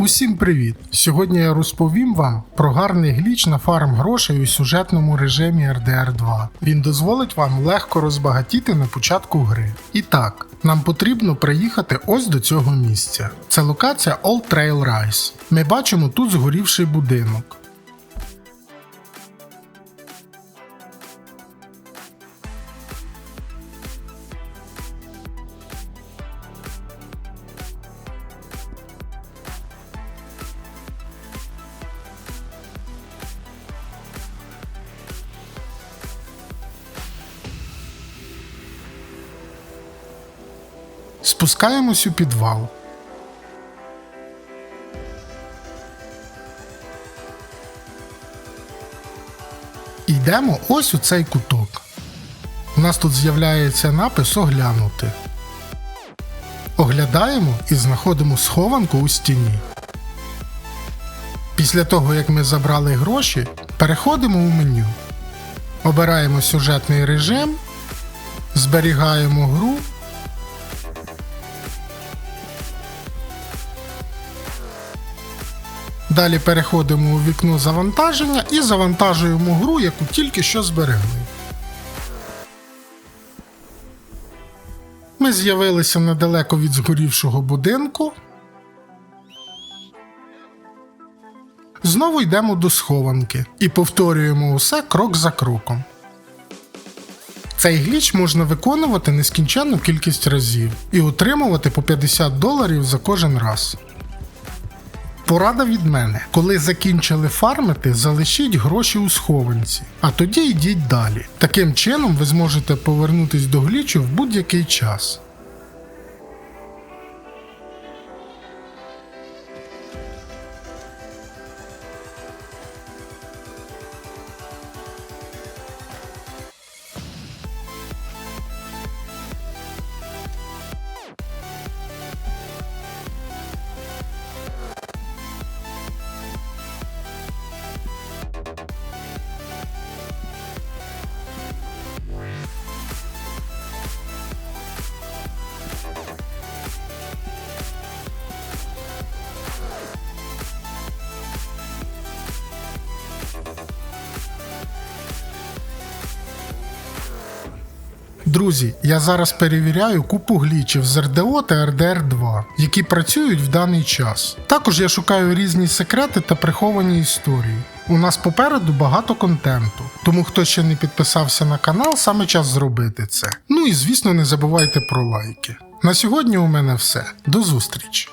Усім привіт! Сьогодні я розповім вам про гарний гліч на фарм грошей у сюжетному режимі RDR 2. Він дозволить вам легко розбагатіти на початку гри. І так, нам потрібно приїхати ось до цього місця. Це локація Old Trail Rise. Ми бачимо тут згорівший будинок. Спускаємось у підвал. Йдемо ось у цей куток. У нас тут з'являється напис Оглянути. Оглядаємо і знаходимо схованку у стіні. Після того, як ми забрали гроші, переходимо у меню. Обираємо сюжетний режим, зберігаємо гру Далі переходимо у вікно завантаження і завантажуємо гру, яку тільки що зберегли. Ми з'явилися недалеко від згорівшого будинку. Знову йдемо до схованки і повторюємо усе крок за кроком. Цей гліч можна виконувати нескінченну кількість разів і отримувати по 50 доларів за кожен раз. Порада від мене: коли закінчили фармити, залишіть гроші у схованці, а тоді йдіть далі. Таким чином ви зможете повернутись до глічу в будь-який час. Друзі, я зараз перевіряю купу глічів з РДО та RDR 2, які працюють в даний час. Також я шукаю різні секрети та приховані історії. У нас попереду багато контенту, тому хто ще не підписався на канал, саме час зробити це. Ну і звісно, не забувайте про лайки. На сьогодні у мене все. До зустрічі!